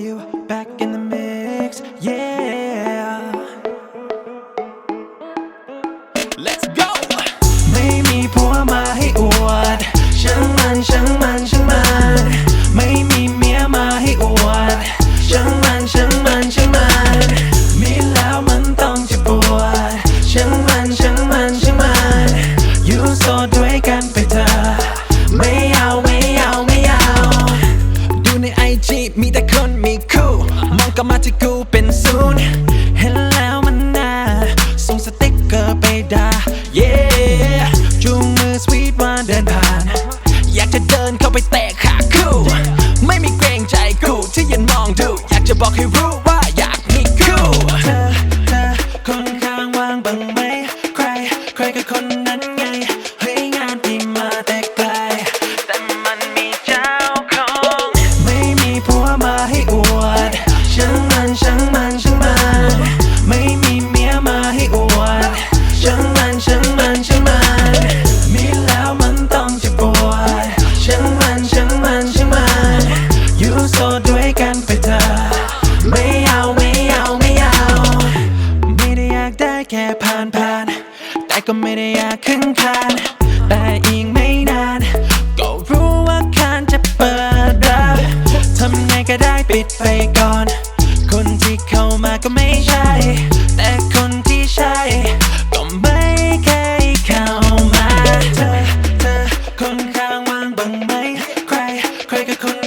you back in the middle. wrong, dude. Act your bucky rude. ก็ไม่ได้อยากขึ้นคานแต่อีกไม่นาน ก็รู้ว่าคานจะเปิดรับทำไงก็ได้ปิดไปก่อน คนที่เข้ามาก็ไม่ใช่ แต่คนที่ใช่ ก็ไม่เคยเข้ามา เธอ เธอคนข้างวางบังไหม ใคร ใครก็คน